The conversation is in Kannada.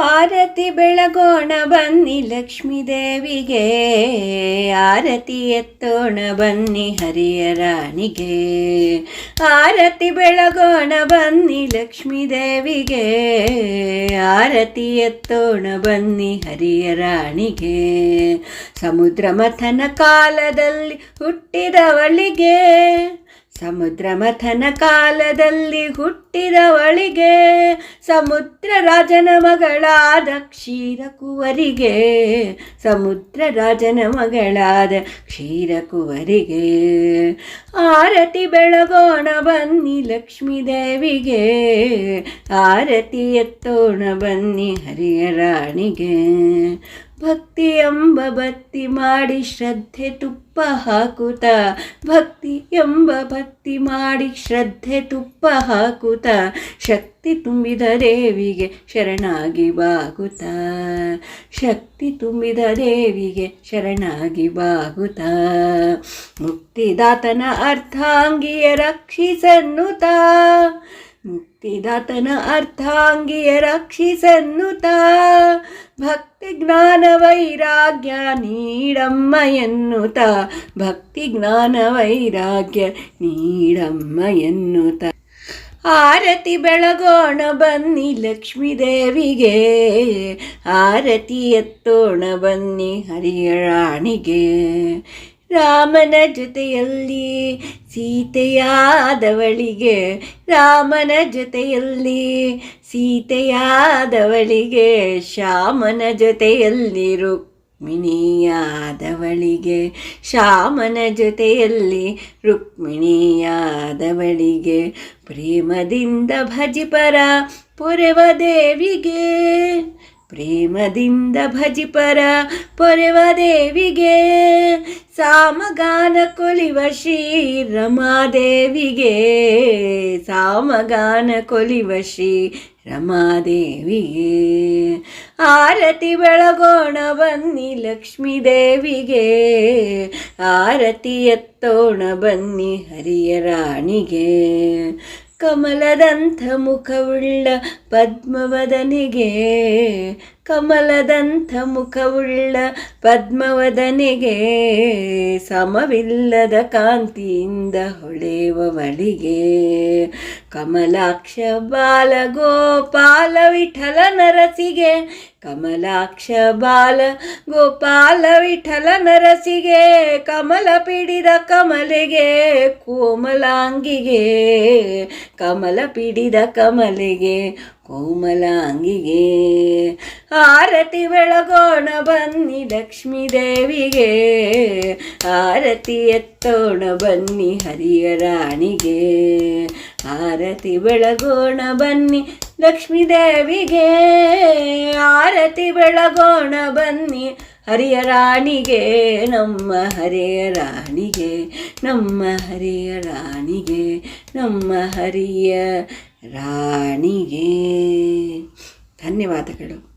ಆರತಿ ಬೆಳಗೋಣ ಬನ್ನಿ ಲಕ್ಷ್ಮೀ ದೇವಿಗೆ ಆರತಿ ಎತ್ತೋಣ ಬನ್ನಿ ಹರಿಯ ರಾಣಿಗೆ ಆರತಿ ಬೆಳಗೋಣ ಬನ್ನಿ ಲಕ್ಷ್ಮೀ ದೇವಿಗೆ ಆರತಿ ಎತ್ತೋಣ ಬನ್ನಿ ಹರಿಯ ರಾಣಿಗೆ ಸಮುದ್ರ ಮಥನ ಕಾಲದಲ್ಲಿ ಹುಟ್ಟಿದವಳಿಗೆ. ಸಮುದ್ರ ಮಥನ ಕಾಲದಲ್ಲಿ ಹುಟ್ಟಿದವಳಿಗೆ ಸಮುದ್ರ ರಾಜನ ಮಗಳಾದ ಕ್ಷೀರ ಕುವರಿಗೆ ಸಮುದ್ರ ರಾಜನ ಮಗಳಾದ ಕ್ಷೀರ ಕುವರಿಗೆ ಆರತಿ ಬೆಳಗೋಣ ಬನ್ನಿ ಲಕ್ಷ್ಮೀ ದೇವಿಗೆ ಆರತಿ ಎತ್ತೋಣ ಬನ್ನಿ ಹರಿಯ ರಾಣಿಗೆ ಭಕ್ತಿ ಎಂಬ ಭಕ್ತಿ ಮಾಡಿ ಶ್ರದ್ಧೆ ತುಪ್ಪ ಹಾಕುತ್ತ ಭಕ್ತಿ ಎಂಬ ಭಕ್ತಿ ಮಾಡಿ ಶ್ರದ್ಧೆ ತುಪ್ಪ ಹಾಕುತ. ಶಕ್ತಿ ತುಂಬಿದ ದೇವಿಗೆ ಶರಣಾಗಿ ಬಾಗುತ. ಶಕ್ತಿ ತುಂಬಿದ ದೇವಿಗೆ ಶರಣಾಗಿ ಬಾಗುತ್ತ ಮುಕ್ತಿದಾತನ ಅರ್ಥಾಂಗಿಯ ರಕ್ಷಿಸನ್ನುತ್ತ ಮುಕ್ತಿದಾತನ ಅರ್ಥಾಂಗಿಯ ರಕ್ಷಿಸನ್ನುತ ಭಕ್ತಿ ಜ್ಞಾನ ವೈರಾಗ್ಯ ನೀಡಮ್ಮ ಎನ್ನುತ ಭಕ್ತಿ ಜ್ಞಾನ ವೈರಾಗ್ಯ ನೀಡಮ್ಮ ಎನ್ನುತ ಆರತಿ ಬೆಳಗೋಣ ಬನ್ನಿ ಲಕ್ಷ್ಮೀ ದೇವಿಗೆ. ಆರತಿ ಎತ್ತೋಣ ಬನ್ನಿ ಹರಿಯ ರಾಣಿಗೆ. ರಾಮನ ಜೊತೆಯಲ್ಲಿ, ಸೀತೆಯಾದವಳಿಗೆ, ರಾಮನ ಜೊತೆಯಲ್ಲಿ, ಸೀತೆಯಾದವಳಿಗೆ ಶ್ಯಾಮನ ಜೊತೆಯಲ್ಲಿ ರುಕ್ಮಿಣಿಯಾದವಳಿಗೆ ಶ್ಯಾಮನ ಜೊತೆಯಲ್ಲಿ, ರುಕ್ಮಿಣಿಯಾದವಳಿಗೆ, ಪ್ರೇಮದಿಂದ ಭಜಿಪರ ಪೊರೆವ ದೇವಿಗೆ, ಪ್ರೇಮದಿಂದ ಭಜಿಪರ ಪೊರೆವ ದೇವಿಗೆ ಸಾಮಗಾನ ಕೊಲಿವ ಶ್ರೀ ರಮಾದೇವಿಗೆ ಸಾಮಗಾನ ಕೊಲಿವ ಶ್ರೀ ರಮಾದೇವಿಗೆ ಆರತಿ ಬೆಳಗೋಣ ಬನ್ನಿ ಲಕ್ಷ್ಮೀ ದೇವಿಗೆ ಆರತಿ ಎತ್ತೋಣ ಬನ್ನಿ ಹರಿಯ ರಾಣಿಗೆ ಕಮಲದಂಥ ಮುಖವುಳ್ಳ ಪದ್ಮವದನಿಗೆ ಕಮಲದಂಥ ಮುಖವುಳ್ಳ ಪದ್ಮವದನಿಗೆ ಸಮವಿಲ್ಲದ ಕಾಂತಿಯಿಂದ ಹೊಳೆಯುವವಳಿಗೆ ಕಮಲಾಕ್ಷ ಬಾಲ ಗೋಪಾಲ ವಿಠಲ ನರಸಿಗೆ. ಕಮಲಾಕ್ಷ ಬಾಲ ಗೋಪಾಲ ವಿಠಲ ನರಸಿಗೆ. ಕಮಲ ಪಿಡಿದ ಕಮಲೆಗೆ ಕೋಮಲಾಂಗಿಗೆ. ಕಮಲ ಪಿಡಿದ ಕಮಲೆಗೆ ಕೋಮಲಾಂಗಿಗೆ. ಆರತಿ ಬೆಳಗೋಣ ಬನ್ನಿ ಲಕ್ಷ್ಮೀ ದೇವಿಗೆ. ಆರತಿ ಎತ್ತೋಣ ಬನ್ನಿ ಹರಿಯ ರಾಣಿಗೆ. ಆರತಿ ಬೆಳಗೋಣ ಬನ್ನಿ ಲಕ್ಷ್ಮೀ ದೇವಿಗೆ. ಆರತಿ ಬೆಳಗೋಣ ಬನ್ನಿ ಹರಿಯ ರಾಣಿಗೆ. ನಮ್ಮ ಹರಿಯ ರಾಣಿಗೆ, ನಮ್ಮ ಹರಿಯ ರಾಣಿಗೆ, ನಮ್ಮ ಹರಿಯ ರಾಣಿಗೆ. ಧನ್ಯವಾದಗಳು.